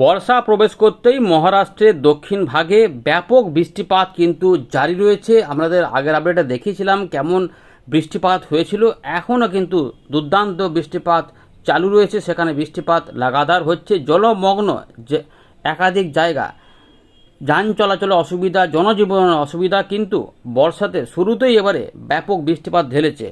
বর্ষা প্রবেশ করতেই মহারাষ্ট্রের দক্ষিণ ভাগে ব্যাপক বৃষ্টিপাত কিন্তু জারি রয়েছে। আমাদের আগের আপডেটে দেখিয়েছিলাম কেমন বৃষ্টিপাত হয়েছিল। এখনও কিন্তু দুর্দান্ত বৃষ্টিপাত চালু রয়েছে। সেখানে বৃষ্টিপাত লাগাতার হচ্ছে। জলমগ্ন যে একাধিক জায়গা, যান চলাচলে অসুবিধা, জনজীবনের অসুবিধা কিন্তু বর্ষাতে শুরুতেই এবারে ব্যাপক বৃষ্টিপাত ঢেলেছে।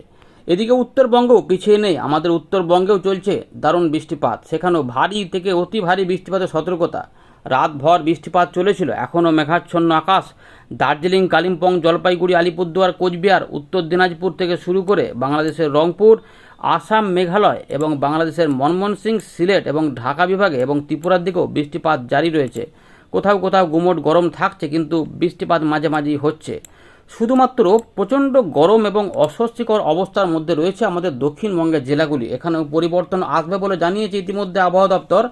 এদিকে উত্তরবঙ্গও পিছিয়ে নেই। আমাদের উত্তরবঙ্গেও চলছে দারুণ বৃষ্টিপাত। সেখানেও ভারী থেকে অতি ভারী বৃষ্টিপাতের সতর্কতা। রাতভর বৃষ্টিপাত চলেছিল। এখনও মেঘাচ্ছন্ন আকাশ। দার্জিলিং, কালিম্পং, জলপাইগুড়ি, আলিপুরদুয়ার, কোচবিহার, উত্তর দিনাজপুর থেকে শুরু করে বাংলাদেশের রংপুর, আসাম, মেঘালয় এবং বাংলাদেশের মনমোহন সিলেট এবং ঢাকা বিভাগে এবং ত্রিপুরার দিকেও বৃষ্টিপাত জারি রয়েছে। কোথাও কোথাও গুমোট গরম থাকছে কিন্তু বৃষ্টিপাত মাঝে মাঝেই হচ্ছে। শুধুমাত্র প্রচণ্ড গরম এবং অস্বস্তিকর অবস্থার মধ্যে রয়েছে আমাদের দক্ষিণবঙ্গের জেলাগুলি। এখানেও পরিবর্তন আসবে বলে জানিয়েছে ইতিমধ্যে আবহাওয়া দপ্তর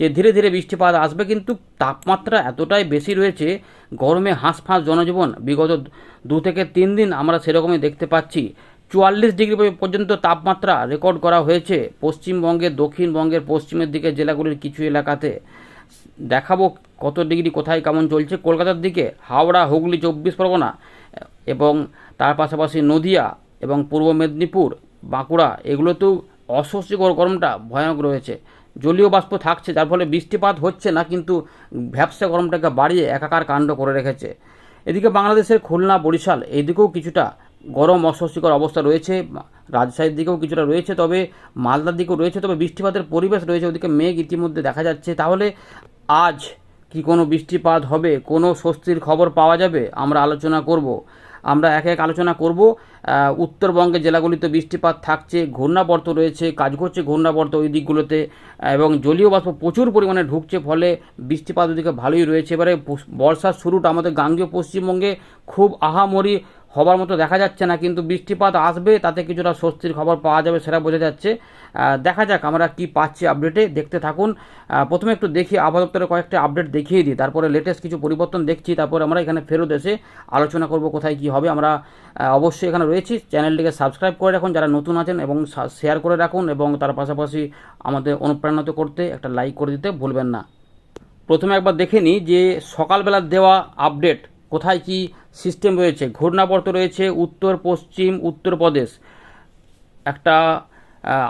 যে ধীরে ধীরে বৃষ্টিপাত আসবে, কিন্তু তাপমাত্রা এতটাই বেশি রয়েছে, গরমে হাঁসফাঁস জনজীবন। বিগত দু থেকে তিন দিন আমরা সেরকমই দেখতে পাচ্ছি। চুয়াল্লিশ ডিগ্রি পর্যন্ত তাপমাত্রা রেকর্ড করা হয়েছে পশ্চিমবঙ্গের, দক্ষিণবঙ্গের, পশ্চিমের দিকে, জেলাগুলির কিছু এলাকাতে। দেখাবো কত ডিগ্রি কোথায় কেমন চলছে। কলকাতার দিকে, হাওড়া, হুগলি, চব্বিশ পরগনা এবং তার পাশাপাশি নদিয়া এবং পূর্ব মেদিনীপুর, বাঁকুড়া এগুলোতেও অস্বস্তিকর গরমটা ভয়ানক রয়েছে। জলীয় বাষ্প থাকছে, যার ফলে বৃষ্টিপাত হচ্ছে না, কিন্তু ভ্যাবসা গরমটাকে বাড়িয়ে একাকার কাণ্ড করে রেখেছে। এদিকে বাংলাদেশের খুলনা, বরিশাল এইদিকেও কিছুটা গরম অস্বস্তিকর অবস্থা রয়েছে, রাজশাহীর দিকেও কিছুটা রয়েছে, তবে মালদার দিকেও রয়েছে, তবে বৃষ্টিপাতের পরিবেশ রয়েছে ওদিকে মেঘ ইতিমধ্যে দেখা যাচ্ছে। তাহলে আজ কি কোনো বৃষ্টিপাত হবে, কোনো স্বস্তির খবর পাওয়া যাবে, আমরা আলোচনা করব। আমরা এক এক আলোচনা করব। উত্তরবঙ্গের জেলাগুলিতে বৃষ্টিপাত থাকছে, ঘূর্ণাবর্ত রয়েছে, কাজ করছে ঘূর্ণাবর্ত ওই দিকগুলোতে এবং জলীয় বাষ্প প্রচুর পরিমাণে ঢুকছে, ফলে বৃষ্টিপাত ওদিকে ভালোই রয়েছে। এবারে বর্ষার শুরুটা আমাদের গাঙ্গীয় পশ্চিমবঙ্গে খুব আহামরি হবার মতো দেখা যাচ্ছে না, কিন্তু বৃষ্টিপাত আসবে, তাতে কিছুটা স্বস্তির খবর পাওয়া যাবে সেটা বোঝা যাচ্ছে। দেখা যাক আমরা কি পাচ্ছি আপডেটে দেখতে থাকুন। প্রথমে একটু দেখি আবহাওয়া কয়েকটা আপডেট দেখিয়ে দিই, তারপরে লেটেস্ট কিছু পরিবর্তন দেখছি, তারপরে আমরা এখানে ফেরত এসে আলোচনা করব কোথায় কি হবে। আমরা অবশ্যই এখানে রয়েছি, চ্যানেলটিকে সাবস্ক্রাইব করে রাখুন, যারা নতুন আছেন এবং শেয়ার করে রাখুন এবং তার পাশাপাশি আমাদের অনুপ্রাণিত করতে একটা লাইক করে দিতে ভুলবেন না। প্রথমে একবার দেখে নিই যে সকালবেলার দেওয়া আপডেট কোথায় কি সিস্টেম রয়েছে। ঘূর্ণাবর্ত রয়েছে উত্তর, পশ্চিম উত্তরপ্রদেশ একটা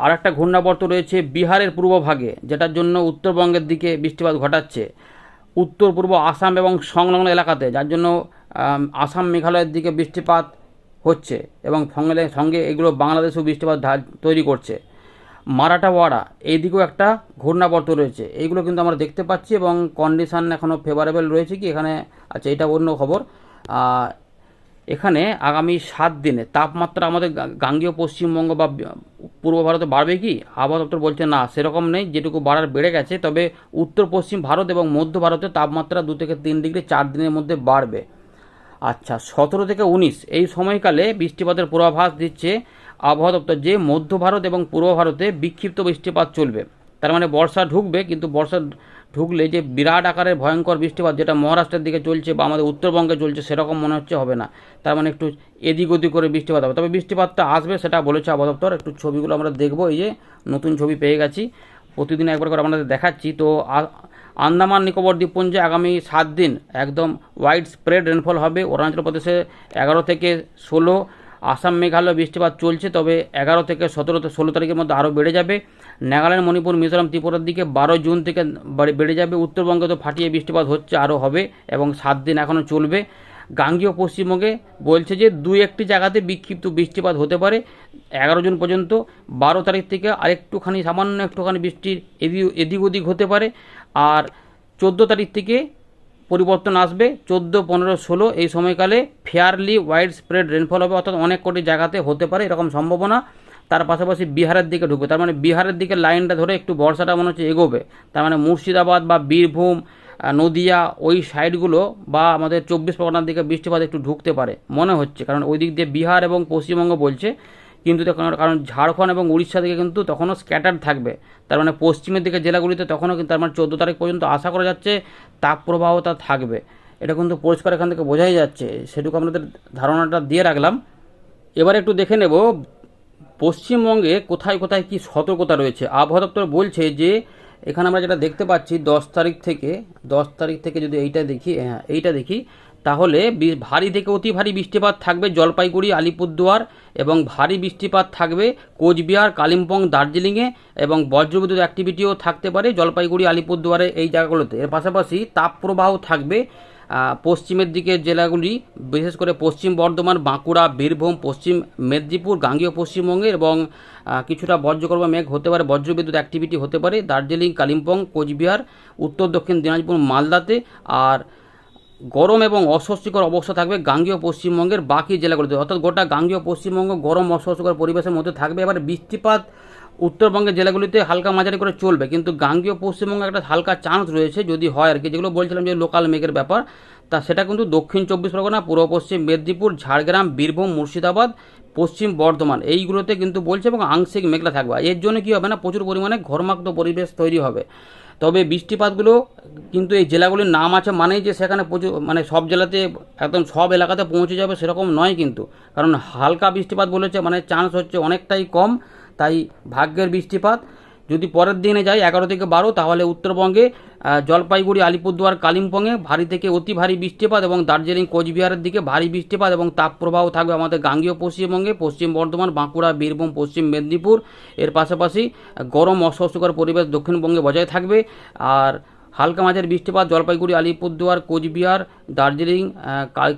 আর একটা ঘূর্ণাবর্ত রয়েছে বিহারের পূর্বভাগে যেটার জন্য উত্তরবঙ্গের দিকে বৃষ্টিপাত ঘটাচ্ছে। উত্তর, পূর্ব আসাম এবং সংলগ্ন এলাকাতে, যার জন্য আসাম মেঘালয়ের দিকে বৃষ্টিপাত হচ্ছে এবং সঙ্গে সঙ্গে এগুলো বাংলাদেশেও বৃষ্টিপাত তৈরি করছে। মারাঠাওয়াড়া, এইদিকেও একটা ঘূর্ণাবর্ত রয়েছে। এইগুলো কিন্তু আমরা দেখতে পাচ্ছি এবং কন্ডিশন এখনও ফেভারেবল রয়েছে কি? এখানে আচ্ছা এটা অন্য খবর। এখানে আগামী সাত দিনে তাপমাত্রা আমাদের গাঙ্গেয় পশ্চিমবঙ্গ বা পূর্ব ভারতে বাড়বে কি? আবহাওয়া দপ্তর বলছে না, সেরকম নেই, যেটুকু বাড়ার বেড়ে গেছে, তবে উত্তর পশ্চিম ভারত এবং মধ্য ভারতে তাপমাত্রা দু থেকে তিন ডিগ্রি চার দিনের মধ্যে বাড়বে। আচ্ছা সতেরো থেকে উনিশ, এই সময়কালে বৃষ্টিপাতের পূর্বাভাস দিচ্ছে আবহাওয়া দপ্তর যে মধ্য ভারত এবং পূর্ব ভারতে বিক্ষিপ্ত বৃষ্টিপাত চলবে। তার মানে বর্ষা ঢুকবে, কিন্তু বর্ষা ঢুকলে যে বিরাট আকারের ভয়ঙ্কর বৃষ্টিপাত যেটা মহারাষ্ট্রের দিকে চলছে বা আমাদের উত্তরবঙ্গে চলছে, সেরকম মনে হচ্ছে হবে না। তার মানে একটু এদিক ওদিক করে বৃষ্টিপাত হবে। তবে বৃষ্টিপাতটা আসবে, সেটা বলেছে আবহাওয়া একটু ছবিগুলো আমরা দেখব, এই যে নতুন ছবি পেয়ে গেছি। প্রতিদিন একবার করে আপনাদের দেখাচ্ছি। তো আন্দামান, নিকোবর দ্বীপপুঞ্জে আগামী সাত দিন একদম ওয়াইড স্প্রেড রেনফল হবে। অরুণাচল প্রদেশে এগারো থেকে ষোলো, আসাম, মেঘালয় বৃষ্টিপাত চলছে। তবে এগারো থেকে সতেরো, ষোলো তারিখের মধ্যে আরও বেড়ে যাবে। নাগাল্যান্ড, মণিপুর, মিজোরাম, ত্রিপুরার দিকে বারো জুন থেকে বেড়ে যাবে। উত্তরবঙ্গে তো ফাটিয়ে বৃষ্টিপাত হচ্ছে, আরও হবে এবং সাত দিন এখনও চলবে। গাঙ্গীয় পশ্চিমবঙ্গে বলছে যে দু একটি জায়গাতে বিক্ষিপ্ত বৃষ্টিপাত হতে পারে। এগারো জুন পর্যন্ত বারো তারিখ থেকে আরেকটুখানি, সামান্য একটুখানি বৃষ্টির এদিক এদিক ওদিক হতে পারে। আর চোদ্দ তারিখ থেকে পরিবর্তন আসবে। চোদ্দ, পনেরো, ষোলো এই সময়কালে ফেয়ারলি ওয়াইড স্প্রেড রেনফল হবে। অর্থাৎ অনেক কোটি জায়গাতে হতে পারে এরকম সম্ভাবনা। তার পাশাপাশি বিহারের দিকে ঢুকবে। তার মানে বিহারের দিকে লাইনটা ধরে একটু বর্ষাটা মনে হচ্ছে এগোবে। তার মানে মুর্শিদাবাদ বা বীরভূম নদিয়া ওই সাইডগুলো বা আমাদের চব্বিশ পরগনার দিকে বৃষ্টিপাত একটু ঢুকতে পারে মনে হচ্ছে। কারণ ওই দিক দিয়ে বিহার এবং পশ্চিমবঙ্গ বলছে, কিন্তু কারণ ঝাড়খণ্ড এবং উড়িষ্যা দিকে কিন্তু তখনও স্ক্যাটার থাকবে। তার মানে পশ্চিমের দিকে জেলাগুলিতে তখনও কিন্তু তার মানে চোদ্দ তারিখ পর্যন্ত আশা করা যাচ্ছে তাপপ্রবাহতা থাকবে। এটা কিন্তু পরিষ্কার এখান থেকে বোঝাই যাচ্ছে। সেটুকু আপনাদের ধারণাটা দিয়ে রাখলাম। এবার একটু দেখে নেব পশ্চিমবঙ্গে কোথায় কোথায় কি সতর্কতা রয়েছে? আবহাওয়া দপ্তর বলছে যে, এখানে আমরা যেটা দেখতে পাচ্ছি, দশ তারিখ থেকে, দশ তারিখ থেকে যদি এইটা দেখি হ্যাঁ এইটা দেখি, তাহলে ভারী থেকে অতি ভারী বৃষ্টিপাত থাকবে জলপাইগুড়ি, আলিপুরদুয়ার এবং ভারী বৃষ্টিপাত থাকবে কোচবিহার, কালিম্পং, দার্জিলিংয়ে এবং বজ্রবিদ্যুৎ অ্যাক্টিভিটিও থাকতে পারে জলপাইগুড়ি, আলিপুরদুয়ারে এই জায়গাগুলোতে। এর পাশাপাশি তাপপ্রবাহ থাকবে পশ্চিমের দিকে জেলাগুলি, বিশেষ করে পশ্চিম বর্ধমান, বাঁকুড়া, বীরভূম, পশ্চিম মেদিনীপুর, গাঙ্গীয় পশ্চিমবঙ্গে এবং কিছুটা বজ্রকর্ম মেঘ হতে পারে, বজ্রবিদ্যুৎ অ্যাক্টিভিটি হতে পারে, দার্জিলিং, কালিম্পং, কোচবিহার, উত্তর, দক্ষিণ দিনাজপুর, মালদাতে আর গরম এবং অস্বস্তিকর অবস্থা থাকবে গাঙ্গীয় পশ্চিমবঙ্গের বাকি জেলাগুলিতে। অর্থাৎ গোটা গাঙ্গীয় পশ্চিমবঙ্গ গরম অস্বস্তিকর পরিবেশের মধ্যে থাকবে। এবার বৃষ্টিপাত উত্তরবঙ্গের জেলাগুলিতে হালকা মাঝারি করে চলবে, কিন্তু গাঙ্গীয় পশ্চিমবঙ্গে একটা হালকা চান্স রয়েছে যদি হয় আর কি যেগুলো বলছিলাম যে লোকাল মেঘের ব্যাপার, তা সেটা কিন্তু দক্ষিণ চব্বিশ পরগনা, পূর্ব পশ্চিম মেদিনীপুর, ঝাড়গ্রাম, বীরভূম, মুর্শিদাবাদ, পশ্চিম বর্ধমান, এইগুলোতে কিন্তু বলছে এবং আংশিক মেঘলা থাকবে। এর জন্য কী হবে না, প্রচুর পরিমাণে ঘর্মাক্ত পরিবেশ তৈরি হবে। তবে বৃষ্টিপাতগুলো কিন্তু এই জেলাগুলির নাম আছে মানেই যে সেখানে প্রচুর মানে সব জেলাতে একদম সব এলাকাতে পৌঁছে যাবে সেরকম নয় কিন্তু। কারণ হালকা বৃষ্টিপাত বলেছে মানে চান্স হচ্ছে অনেকটাই কম। তাই ভাগ্যের বৃষ্টিপাত, যদি পরের দিনে যাই এগারো থেকে বারো, তাহলে উত্তরবঙ্গে জলপাইগুড়ি, আলিপুরদুয়ার, কালিম্পংয়ে ভারী থেকে অতি ভারী বৃষ্টিপাত এবং দার্জিলিং, কোচবিহারের দিকে ভারী বৃষ্টিপাত এবং তাপপ্রবাহ থাকবে আমাদের গাঙ্গীয় পশ্চিমবঙ্গে, পশ্চিম বর্ধমান, বাঁকুড়া, বীরভূম, পশ্চিম মেদিনীপুর। এর পাশাপাশি গরম অস্বস্তিকর পরিবেশ দক্ষিণবঙ্গে বজায় থাকবে। আর হালকা মাঝের বৃষ্টিপাত জলপাইগুড়ি, আলিপুরদুয়ার, কোচবিহার, দার্জিলিং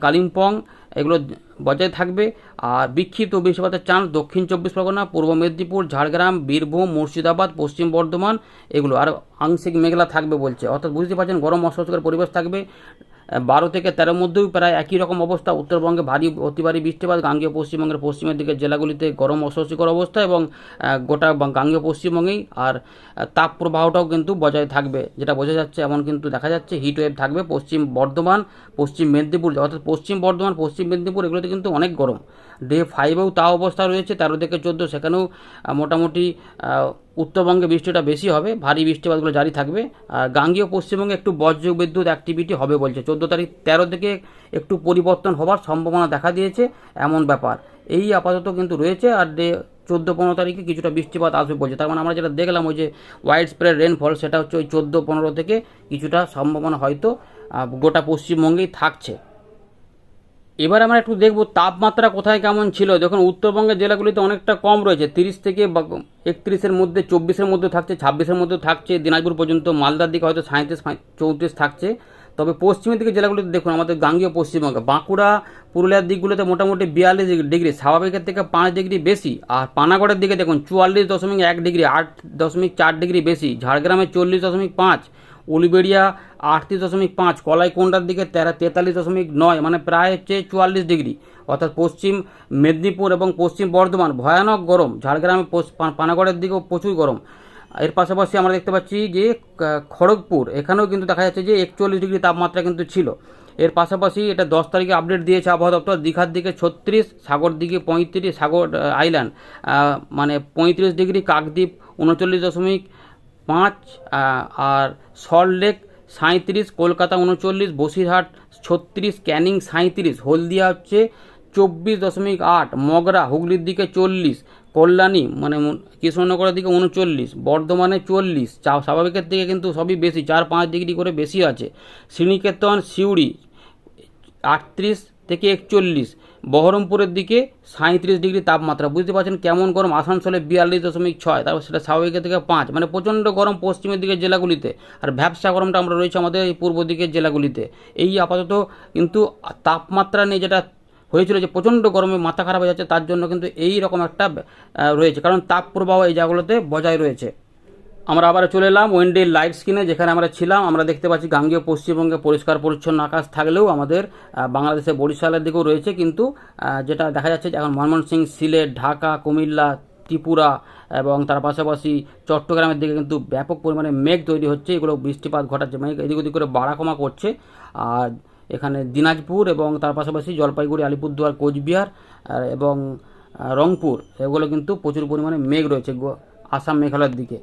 কালিম্পং, এগুলো বজায় থাকবে। আর বিক্ষিপ্ত বৃষ্টিপাতের চান্স দক্ষিণ চব্বিশ পরগনা, পূর্ব মেদিনীপুর, ঝাড়গ্রাম, বীরভূম, মুর্শিদাবাদ, পশ্চিম বর্ধমান, এগুলো আর আংশিক মেঘলা থাকবে বলছে। অর্থাৎ বুঝতে পারছেন, গরম অস্বস্তিকর পরিবেশ থাকবে। বারো থেকে তেরোর মধ্যেও প্রায় একই রকম অবস্থা। উত্তরবঙ্গে ভারী, অতি ভারী বৃষ্টিপাত, গাঙ্গীয় পশ্চিমবঙ্গের পশ্চিমের দিকে জেলাগুলিতে গরম অস্বস্তিকর অবস্থা এবং গোটা গাঙ্গীয় পশ্চিমবঙ্গেই আর তাপ প্রবাহটাও কিন্তু বজায় থাকবে। যেটা বোঝা যাচ্ছে, এমন কিন্তু দেখা যাচ্ছে হিট ওয়েভ থাকবে। পশ্চিম বর্ধমান, পশ্চিম মেদিনীপুর, অর্থাৎ পশ্চিম বর্ধমান, পশ্চিম মেদিনীপুর, এগুলোতে কিন্তু অনেক গরম। ডে ফাইভেও তা অবস্থা রয়েছে, তেরো থেকে চোদ্দ, সেখানেও মোটামুটি উত্তরবঙ্গে বৃষ্টিটা বেশি হবে, ভারী বৃষ্টিপাতগুলো জারি থাকবে। আর গাঙ্গীয় পশ্চিমবঙ্গে একটু বজ্র বিদ্যুৎ অ্যাক্টিভিটি হবে বলছে। চোদ্দ তারিখ তেরো থেকে একটু পরিবর্তন হবার সম্ভাবনা দেখা দিয়েছে, এমন ব্যাপার। এই আপাতত কিন্তু রয়েছে, আর ডে চোদ্দ পনেরো তারিখে কিছুটা বৃষ্টিপাত আসবে বলছে। তার মানে আমরা যেটা দেখলাম, ওই যে হোয়াইট স্প্রেড রেনফল সেটা হচ্ছে ওই চোদ্দ পনেরো থেকে কিছুটা সম্ভাবনা হয়তো গোটা পশ্চিমবঙ্গেই থাকছে। এবার আমরা একটু দেখব তাপমাত্রা কোথায় কেমন ছিল। দেখুন, উত্তরবঙ্গের জেলাগুলিতে অনেকটা কম রয়েছে। তিরিশ থেকে একত্রিশের মধ্যে, চব্বিশের মধ্যে থাকছে, ছাব্বিশের মধ্যে থাকছে, দিনাজপুর পর্যন্ত মালদার দিকে হয়তো সাঁত্রিশ চৌত্রিশ থাকছে। তবে পশ্চিমের দিকে জেলাগুলিতে দেখুন, আমাদের গাঙ্গীয় পশ্চিমবঙ্গে, বাঁকুড়া, পুরুলিয়ার দিকগুলোতে মোটামুটি বিয়াল্লিশ ডিগ্রি স্বাভাবিকের থেকে পাঁচ ডিগ্রি বেশি। আর পানাগড়ের দিকে দেখুন, চুয়াল্লিশ দশমিক এক ডিগ্রি, আট দশমিক চার ডিগ্রি বেশি। ঝাড়গ্রামে চল্লিশ দশমিক পাঁচ উলবেড়িয়া আটত্রিশ দশমিক পাঁচ, কলাইকোন্ডার দিকে তেরো তেতাল্লিশ দশমিক নয় মানে প্রায় হচ্ছে চুয়াল্লিশ ডিগ্রি। অর্থাৎ পশ্চিম মেদিনীপুর এবং পশ্চিম বর্ধমান, ভয়ানক গরম। ঝাড়গ্রামে পানাগড়ের দিকেও প্রচুর গরম। এর পাশাপাশি আমরা দেখতে পাচ্ছি যে খড়গপুর, এখানেও কিন্তু দেখা যাচ্ছে যে একচল্লিশ ডিগ্রি তাপমাত্রা কিন্তু ছিল। এর পাশাপাশি এটা দশ তারিখে আপডেট দিয়েছে আবহাওয়া দপ্তর। দীঘার দিকে ছত্রিশ, সাগর দিকে পঁয়ত্রিশ, সাগর আইল্যান্ড মানে পঁয়ত্রিশ ডিগ্রি, কাকদ্বীপ উনচল্লিশ দশমিক পাঁচ আর সল্টলেক সাঁত্রিশ কলকাতা উনচল্লিশ, বসিরহাট ছত্রিশ, ক্যানিং সাঁত্রিশ হলদিয়া হচ্ছে চব্বিশ দশমিক আট, মগরা হুগলির দিকে চল্লিশ, কল্যাণী মানে কৃষ্ণনগরের দিকে উনচল্লিশ, বর্ধমানে চল্লিশ, চা স্বাভাবিকের থেকে কিন্তু সবই বেশি, চার পাঁচ ডিগ্রি করে বেশি আছে। শ্রীনিকেতন, সিউড়ি আটত্রিশ থেকে একচল্লিশ বহরমপুরের দিকে সাঁত্রিশ ডিগ্রি তাপমাত্রা। বুঝতে পারছেন কেমন গরম? আসানসোলে বিয়াল্লিশ দশমিক ছয়, তারপর সেটা স্বাভাবিকের থেকে পাঁচ। মানে প্রচণ্ড গরম পশ্চিমের দিকের জেলাগুলিতে। আর ভ্যাবসা গরমটা আমরা রয়েছে আমাদের এই পূর্ব দিকের জেলাগুলিতে। এই আপাতত কিন্তু তাপমাত্রা নিয়ে যেটা হয়েছিল যে প্রচণ্ড গরমে মাথা খারাপ হয়ে যাচ্ছে, তার জন্য কিন্তু এই রকম একটা রয়েছে। কারণ তাপ প্রবাহ এই জায়গাগুলোতে বজায় রয়েছে। আমরা আবার চলে এলাম ওয়েন্ডে লাইভ স্ক্রিনে যেখানে আমরা ছিলাম। আমরা দেখতে পাচ্ছি গাঙ্গীয় পশ্চিমবঙ্গে পরিষ্কার পরিচ্ছন্ন আকাশ থাকলেও আমাদের আহ, বাংলাদেশে বরিশালের দিকেও রয়েছে। কিন্তু যেটা দেখা যাচ্ছে এখন ময়মনসিংহ সিলেট ঢাকা কুমিল্লা ত্রিপুরা এবং তার পাশাপাশি চট্টগ্রামের দিকে কিন্তু ব্যাপক পরিমাণে মেঘ তৈরি হচ্ছে। এগুলো বৃষ্টিপাত ঘটাচ্ছে মেঘ এদিক ওদিক করে বাড়া কমা করছে। আর এখানে দিনাজপুর এবং তার পাশাপাশি জলপাইগুড়ি আলিপুরদুয়ার কোচবিহার এবং রংপুর এগুলো কিন্তু প্রচুর পরিমাণে মেঘ রয়েছে আসাম মেঘালয়ের দিকে।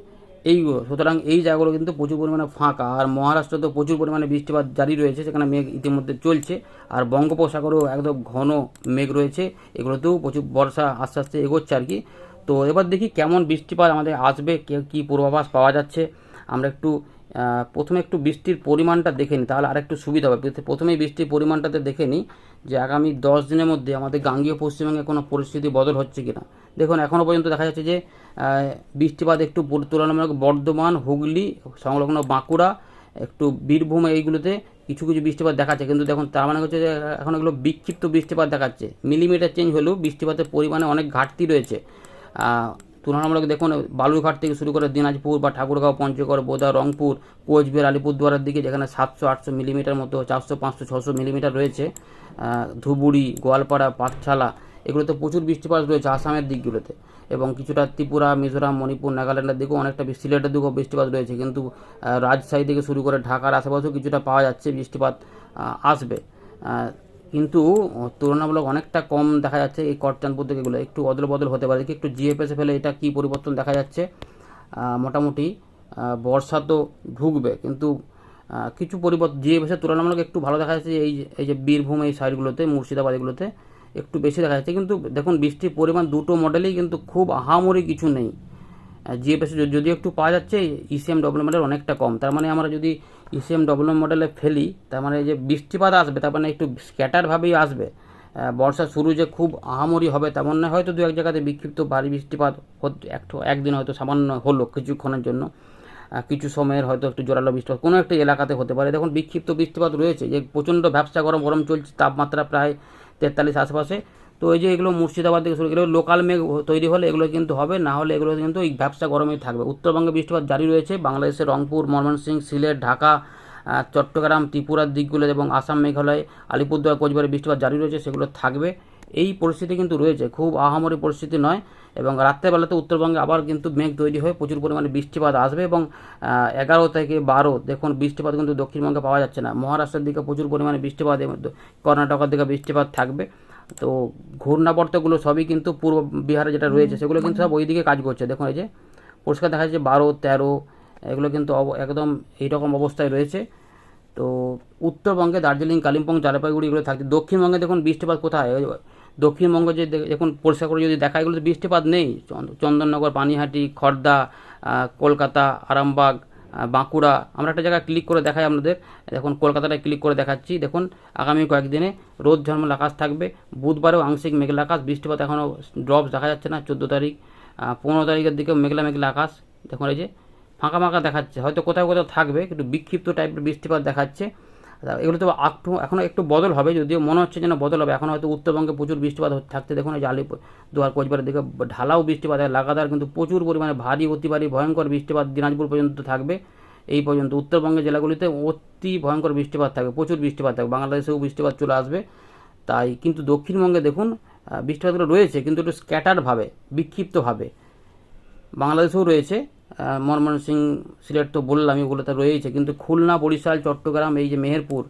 এইগুলো। সুতরাং এই জায়গাগুলো কিন্তু প্রচুর পরিমাণে ফাঁকা। আর মহারাষ্ট্র তো প্রচুর পরিমাণে বৃষ্টিপাত জারি রয়েছে, সেখানে মেঘ ইতিমধ্যে চলছে। আর বঙ্গোপসাগরেও একদম ঘন মেঘ রয়েছে। এগুলোতেও প্রচুর বর্ষা আস্তে আস্তে এগোচ্ছে আর কি। তো এবার দেখি কেমন বৃষ্টিপাত আমাদের আসবে কে- কী পূর্বাভাস পাওয়া যাচ্ছে। আমরা একটু প্রথমে একটু বৃষ্টির পরিমাণটা দেখে নিই তাহলে আরেকটু সুবিধা হবে। প্রথমে- প্রথমেই বৃষ্টির পরিমাণটাতে দেখে নিই যে আগামী দশ দিনের মধ্যে আমাদের গাঙ্গীয় পশ্চিমবঙ্গে কোনো পরিস্থিতি বদল হচ্ছে কিনা। দেখুন এখনও পর্যন্ত দেখা যাচ্ছে যে বৃষ্টিপাত একটু তুলনামূলক বর্ধমান, হুগলি, সংলগ্ন বাঁকুড়া, একটু বীরভূম এইগুলোতে কিছু কিছু বৃষ্টিপাত দেখাচ্ছে। কিন্তু দেখুন, তার মানে হচ্ছে যে এখন এগুলো বিক্ষিপ্ত বৃষ্টিপাত দেখাচ্ছে। মিলিমিটার চেঞ্জ হলেও বৃষ্টিপাতের পরিমাণে অনেক ঘাটতি রয়েছে। তুলনামূলক দেখুন, বালুরঘাট থেকে শুরু করে দিনাজপুর বা ঠাকুরগাঁও, পঞ্চগড়, বোদা, রংপুর, কোচবিহার, আলিপুরদুয়ারের দিকে যেখানে সাতশো, আটশো মিলিমিটার মতো, চারশো, পাঁচশো, ছশো মিলিমিটার রয়েছে ধুবুরি, গোয়ালপাড়া, পাঠশালা, এগুলোতে প্রচুর বৃষ্টিপাত রয়েছে আসামের দিকগুলোতে। এবং কিছুটা ত্রিপুরা, মিজোরাম, মণিপুর, নাগাল্যান্ডের দিকেও অনেকটা সিলেটের দিকেও বৃষ্টিপাত রয়েছে। কিন্তু রাজশাহী থেকে শুরু করে ঢাকার আশেপাশেও কিছুটা পাওয়া যাচ্ছে বৃষ্টিপাত আসবে। কিন্তু তুলনামূলক অনেকটা কম দেখা যাচ্ছে এই থেকে এগুলো একটু অদল বদল হতে পারে। একটু জিএফএসে ফেলে এটা কি পরিবর্তন দেখা যাচ্ছে। মোটামুটি বর্ষা তো ঢুকবে, কিন্তু কিছু পরিবর্তন জিএফএসের তুলনামূলক একটু ভালো দেখা যাচ্ছে এই এই যে বীরভূম এই সাইডগুলোতে মুর্শিদাবাদ এগুলোতে একটু বেশি দেখা যাচ্ছে। কিন্তু দেখুন, বৃষ্টির পরিমাণ দুটো মডেলেই কিন্তু খুব আহামরি কিছু নেই। জিএফএস যদিও একটু পাওয়া যাচ্ছে ইসিএম ডব্লিউ মডেল অনেকটা কম। তার মানে আমরা যদি ইসিএম ডব্লিউ মডেলে ফেলি, তার মানে যে বৃষ্টিপাত আসবে, তার মানে একটু স্ক্যাটারভাবেই আসবে। বর্ষা শুরু যে খুব আহামরি হবে, তেমন নয়, হয়তো দু এক জায়গাতে বিক্ষিপ্ত ভারী বৃষ্টিপাত একটু, একদিন হয়তো সামান্য হলো কিছুক্ষণের জন্য। কিছু সময়ের হয়তো একটু জোরালো বৃষ্টিপাত, কোনো একটা এলাকাতে হতে পারে। দেখুন, বিক্ষিপ্ত বৃষ্টিপাত রয়েছে, যে প্রচণ্ড ব্যবসা গরম গরম চলছে, তাপমাত্রা প্রায় তেতাল্লিশ আশেপাশে। তো এই যে এগুলো মুর্শিদাবাদ থেকে শুরু এগুলো লোকাল মেঘ তৈরি হলে এগুলো কিন্তু হবে, না হলে এগুলো কিন্তু এই ব্যবসা গরমেই থাকবে। উত্তরবঙ্গে বৃষ্টিপাত জারি রয়েছে, বাংলাদেশের রংপুর, ময়মনসিংহ, সিলেট, ঢাকা চট্টগ্রাম, ত্রিপুরার দিকগুলো এবং আসাম মেঘালয়, আলিপুরদুয়ার, কোচবিহারে বৃষ্টিপাত জারি রয়েছে, সেগুলো থাকবে। এই পরিস্থিতি কিন্তু রয়েছে, খুব আহামরি পরিস্থিতি নয় এবং রাত্রেবেলাতে উত্তরবঙ্গে আবার কিন্তু মেঘ তৈরি হয়ে প্রচুর পরিমাণে বৃষ্টিপাত আসবে এবং এগারো থেকে বারো, দেখুন বৃষ্টিপাত কিন্তু দক্ষিণবঙ্গে পাওয়া যাচ্ছে না। মহারাষ্ট্রের দিকে প্রচুর পরিমাণে বৃষ্টিপাত কর্ণাটকের দিকে বৃষ্টিপাত থাকবে। তো ঘূর্ণাবর্তগুলো সবই কিন্তু পূর্ব বিহারে যেটা রয়েছে সেগুলো কিন্তু সব ওইদিকে কাজ করছে। দেখুন এই যে পরিষ্কার দেখা যাচ্ছে বারো তেরো এগুলো কিন্তু একদম এইরকম অবস্থায় রয়েছে। তো উত্তরবঙ্গে দার্জিলিং কালিম্পং জলপাইগুড়ি এগুলো থাকছে। দক্ষিণবঙ্গে দেখুন বৃষ্টিপাত কোথায়? দক্ষিণবঙ্গে যে দেখুন পরিষ্কার করে যদি দেখা এগুলো বৃষ্টিপাত নেই। চন্দ- চন্দননগর পানিহাটি খর্দা কলকাতা আরামবাগ বাঁকুড়া। আমরা একটা জায়গায় ক্লিক করে দেখাই আপনাদের। দেখুন, কলকাতাটায় ক্লিক করে দেখাচ্ছি। দেখুন, আগামী কয়েকদিনে রোদ, ঝলমল আকাশ থাকবে। বুধবারেও আংশিক মেঘলা আকাশ, বৃষ্টিপাত এখনও ড্রপস দেখা যাচ্ছে না, চোদ্দ তারিখ। পনেরো তারিখের দিকে মেঘলা মেঘলা আকাশ। দেখুন, এই যে ফাঁকা ফাঁকা দেখাচ্ছে। হয়তো কোথাও কোথাও থাকবে একটু বিক্ষিপ্ত টাইপের বৃষ্টিপাত দেখাচ্ছে। এগুলো তো একটু এখনও একটু বদল হবে, যদিও মনে হচ্ছে যেন বদল হবে। এখন হয়তো উত্তরবঙ্গে প্রচুর বৃষ্টিপাত থাকতে দেখুন এই আলিপুর দুয়ার কোচবিহারের দিকে ঢালাও বৃষ্টিপাত লাগাতার কিন্তু প্রচুর পরিমাণে ভারী, অতি ভারী, ভয়ঙ্কর বৃষ্টিপাত দিনাজপুর পর্যন্ত থাকবে। এই পর্যন্ত উত্তরবঙ্গের জেলাগুলিতে অতি ভয়ঙ্কর বৃষ্টিপাত থাকবে, প্রচুর বৃষ্টিপাত থাকবে, বাংলাদেশেও বৃষ্টিপাত চলে আসবে। তাই কিন্তু দক্ষিণবঙ্গে দেখুন বৃষ্টিপাতগুলো রয়েছে, কিন্তু একটু স্ক্যাটারভাবে বিক্ষিপ্তভাবে, বাংলাদেশেও রয়েছে। ময়মনসিংহ সিলেট তো বললাম এগুলোতে রয়েছে কিন্তু খুলনা, বরিশাল, চট্টগ্রাম, এই যে মেহেরপুর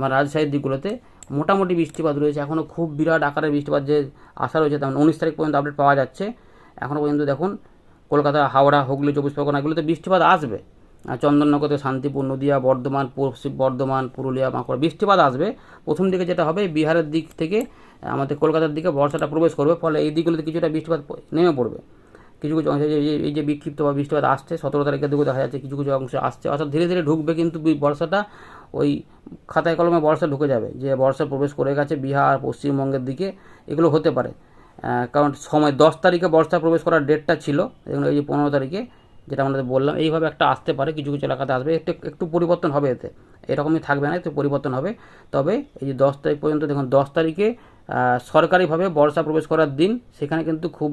মানে রাজশাহীর দিকগুলোতে মোটামুটি বৃষ্টিপাত রয়েছে। এখনও খুব বিরাট আকারের বৃষ্টিপাত যে আশা রয়েছে, তেমন উনিশ তারিখ পর্যন্ত আপডেট পাওয়া যাচ্ছে। এখনও পর্যন্ত দেখুন, কলকাতা, হাওড়া, হুগলি, চব্বিশ পরগনা, এগুলোতে বৃষ্টিপাত আসবে। চন্দননগরে শান্তিপুর, নদিয়া, বর্ধমান পশ্চিম বর্ধমান, পুরুলিয়া, বাঁকুড়া, বৃষ্টিপাত আসবে। প্রথম দিকে যেটা হবে, বিহারের দিক থেকে, আমাদের কলকাতার দিকে বর্ষাটা প্রবেশ করবে, ফলে এই দিকগুলোতে কিছুটা বৃষ্টিপাত নেমে পড়বে। কিছু কিছু অংশে এই যে বিক্ষিপ্ত বা বৃষ্টিপাত আসছে, সতেরো তারিখের দিকে দেখা যাচ্ছে কিছু কিছু অংশে আসছে। অর্থাৎ ধীরে ধীরে ঢুকবে কিন্তু বর্ষাটা ওই খাতায় কলমে বর্ষা ঢুকে যাবে, যে বর্ষা প্রবেশ করে গেছে বিহার, পশ্চিমবঙ্গের দিকে, এগুলো হতে পারে। কারণ সময় দশ তারিখে বর্ষা প্রবেশ করার ডেটটা ছিল, দেখুন এই যে পনেরো তারিখে যেটা আমাদের বললাম, এইভাবে একটা আসতে পারে, কিছু কিছু এলাকাতে আসবে, একটু একটু পরিবর্তন হবে এতে। এরকমই থাকবে না, একটু পরিবর্তন হবে। তবে এই যে দশ তারিখ পর্যন্ত, দেখুন দশ তারিখে সরকারিভাবে বর্ষা প্রবেশ করার দিন সেখানে কিন্তু খুব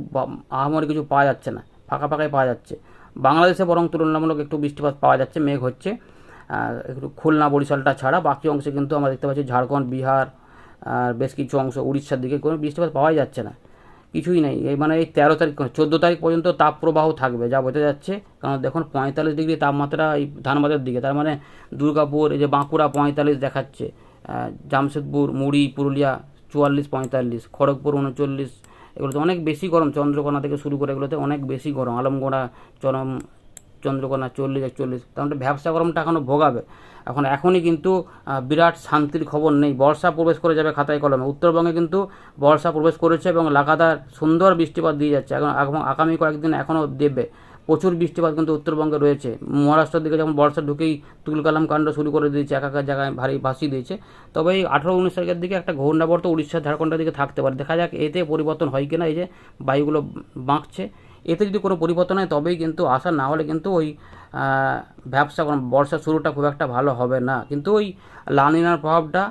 আহামরি কিছু পাওয়া যাচ্ছে না, ফাঁকা ফাঁকাই পাওয়া যাচ্ছে। বাংলাদেশে বরং তুলনামূলক একটু বৃষ্টিপাত পাওয়া যাচ্ছে, মেঘ হচ্ছে। একটু খুলনা বরিশালটা ছাড়া বাকি অংশে কিন্তু আমরা দেখতে পাচ্ছি ঝাড়খণ্ড, বিহার, আর বেশ কিছু অংশ উড়িষ্যার দিকে কোনো বৃষ্টিপাত পাওয়াই যাচ্ছে না। কিছুই নেই। এই মানে এই তেরো তারিখ চোদ্দ তারিখ পর্যন্ত তাপপ্রবাহ থাকবে, যা বোঝা যাচ্ছে। কারণ দেখুন, পঁয়তাল্লিশ ডিগ্রি তাপমাত্রা এই ধানবাদের দিকে, তার মানে দুর্গাপুর, এই যে বাঁকুড়া পঁয়তাল্লিশ দেখাচ্ছে। জামশেদপুর, মুড়ি, পুরুলিয়া চুয়াল্লিশ, পঁয়তাল্লিশ, খড়গপুর উনচল্লিশ, এগুলোতে অনেক বেশি গরম, চন্দ্রকোনা থেকে শুরু করে এগুলোতে অনেক বেশি গরম, আলমগোড়া, চরম, চন্দ্রকোনা চল্লিশ, একচল্লিশ তার মানে ব্যবসা গরমটা এখনও ভোগাবে। এখন এখনই কিন্তু বিরাট শান্তির খবর নেই, বর্ষা প্রবেশ করে যাবে খাতায় কলমে, উত্তরবঙ্গে কিন্তু বর্ষা প্রবেশ করেছে এবং লাগাতার সুন্দর বৃষ্টিপাত দিয়ে যাচ্ছে, এখন আগামী কয়েকদিন এখনও দেবে। প্রচুর বৃষ্টিপাত কিন্তু উত্তরবঙ্গে রয়েছে। মহারাষ্ট্রের দিকে যেমন বর্ষা ঢুকেই তুলকালাম কাণ্ড শুরু করে দিয়েছে একাকার জায়গায় ভারী ভাসিয়ে দিয়েছে। তবে এই আঠারো উনিশ তারিখের দিকে একটা ঘূর্ণাবর্ত উড়িষ্যা ঝাড়খণ্ডের দিকে থাকতে পারে। দেখা যাক এতে পরিবর্তন হয় কিনা, এই যে বায়ুগুলো বাঁকছে। এতে যদি কোনো পরিবর্তন হয়, তবেই কিন্তু আসা না হলে কিন্তু ওই ব্যবসা কোনো বর্ষার শুরুটা খুব একটা ভালো হবে না। কিন্তু ওই লানিনার প্রভাবটা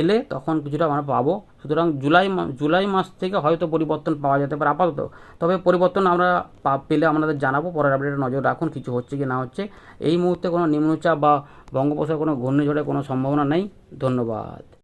এলে তখন কিছুটা আমরা পাবো। সুতরাং জুলাই জুলাই মাস থেকে হয়তো পরিবর্তন পাওয়া যেতে পারে আপাতত। তবে পরিবর্তন আমরা পেলে আমাদের জানাব, পরের আপডেটে নজর রাখুন কিছু হচ্ছে কি না হচ্ছে। এই মুহূর্তে কোনো নিম্নচাপ বা বঙ্গোপসাগর কোনো ঘূর্ণিঝড়ের কোনো সম্ভাবনা নেই। ধন্যবাদ।